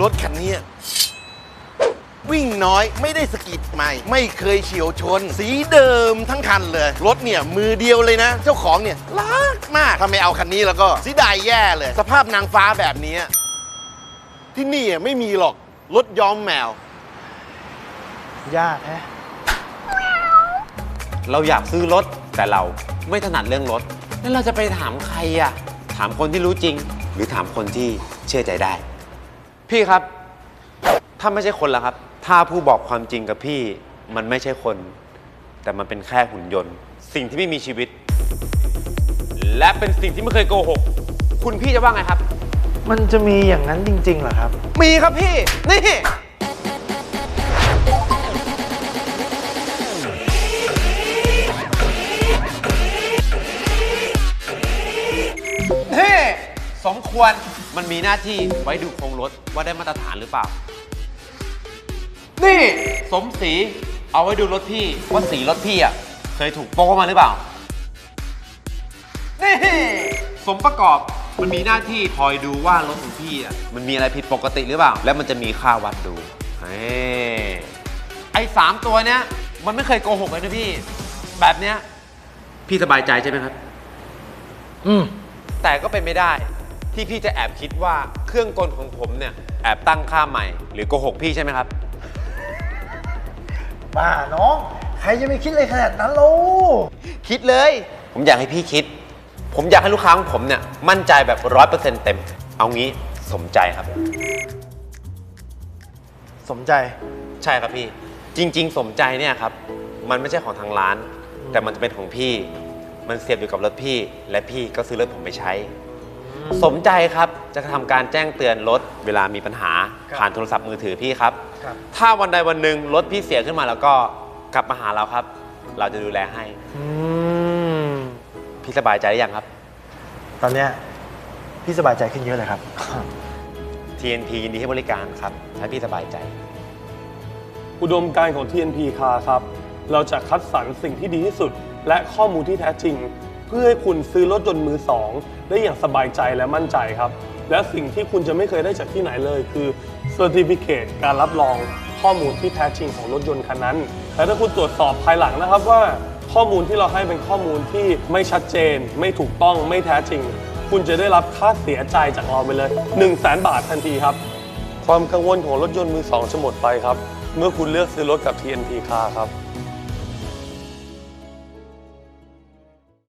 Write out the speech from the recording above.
รถคันนี้วิ่งน้อยไม่ได้สะกิดใหม่ ไม่เคยเฉียวชน สีเดิมทั้งคันเลย รถเนี่ย มือเดียวเลยนะ เจ้าของเนี่ยรักมากถ้าไม่เอาคันนี้แล้วก็เสียดายแย่เลย สภาพนางฟ้าแบบนี้ ที่นี่อะไม่มีหรอก รถย้อมแมวยากแฮะเราอยากซื้อรถแต่เราไม่ถนัดเรื่องรถแล้วเราจะไปถามใครอะถามคนที่รู้จริง หรือถามคนที่เชื่อใจได้ พี่ครับ ถ้าไม่ใช่คนละครับ ถ้าผู้บอกความจริงกับพี่ มันไม่ใช่คน แต่มันเป็นแค่หุ่นยนต์ สิ่งที่ไม่มีชีวิต และเป็นสิ่งที่ไม่เคยโกหก คุณพี่จะว่าไงครับ มันจะมีอย่างนั้นจริงๆเหรอครับ มีครับพี่ นี่นี่ สมควรมันมีหน้าที่ไว้ดูโครงรถว่าได้มาตรฐานหรือเปล่า นี่สมศรีเอาไว้ดูรถพี่ว่าสีรถพี่อะเคยถูกโป้มาหรือเปล่า นี่ สมประกอบมันมีหน้าที่คอยดูว่ารถของพี่อะมันมีอะไรผิดปกติหรือเปล่า แล้วมันจะมีค่าวัดดูเฮ้ไอ้สามตัวเนี้ยมันไม่เคยโกหกเลยนะพี่ แบบเนี้ยพี่สบายใจใช่ไหมครับ อืมแต่ก็เป็นไม่ได้ ที่พี่จะแอบคิดว่าเครื่องกลของผมเนี่ยแอบตั้งค่าใหม่ หรือโกหกพี่ใช่ไหมครับ บ้าน้อง ใครจะไม่คิดเลยขนาดนั้นโลคิดเลย ผมอยากให้พี่คิด ผมอยากให้ลูกค้าของผมเนี่ยมั่นใจแบบร้อยเปอร์เซ็นต์เต็ม เอางี้สมใจครับ สมใจ ใช่ครับพี่ จริง ๆ สมใจเนี่ยครับ มันไม่ใช่ของทางร้าน แต่มันจะเป็นของพี่ มันเสียบอยู่กับรถพี่ และพี่ก็ซื้อรถผมไปใช้ สมใจครับจะทำการแจ้งเตือนรถเวลามีปัญหาครับผ่านโทรศัพท์มือถือพี่ครับ ครับ ถ้าวันใดวันหนึ่งรถพี่เสียขึ้นมาแล้วก็กลับมาหาเราครับ เราจะดูแลให้อืมพี่สบายใจหรือยังครับ ตอนเนี้ยพี่สบายใจขึ้นเยอะเลยครับ TNT ยินดีให้บริการครับให้พี่สบายใจ อุดมการณ์ของ TNP Car ครับ เราจะคัดสรรสิ่งที่ดีที่สุด และข้อมูลที่แท้จริง เพื่อให้คุณซื้อรถยนต์มือสองได้อย่างสบายใจและมั่นใจครับ และสิ่งที่คุณจะไม่เคยได้จากที่ไหนเลยคือ Certificate การรับรองข้อมูลที่แท้จริงของรถยนต์คันนั้นและถ้าคุณตรวจสอบภายหลังนะครับว่าข้อมูลที่เราให้เป็นข้อมูลที่ไม่ชัดเจน ไม่ถูกต้องไม่แท้จริง คุณจะได้รับค่าเสียใจจากเราไปเลย 1 0 0 0 0แบาททันทีครับ ความกังวลของรถยนต์มือสองจะหมดไปครับ เมื่อคุณเลือกซื้อรถกับ TNT Car ครับ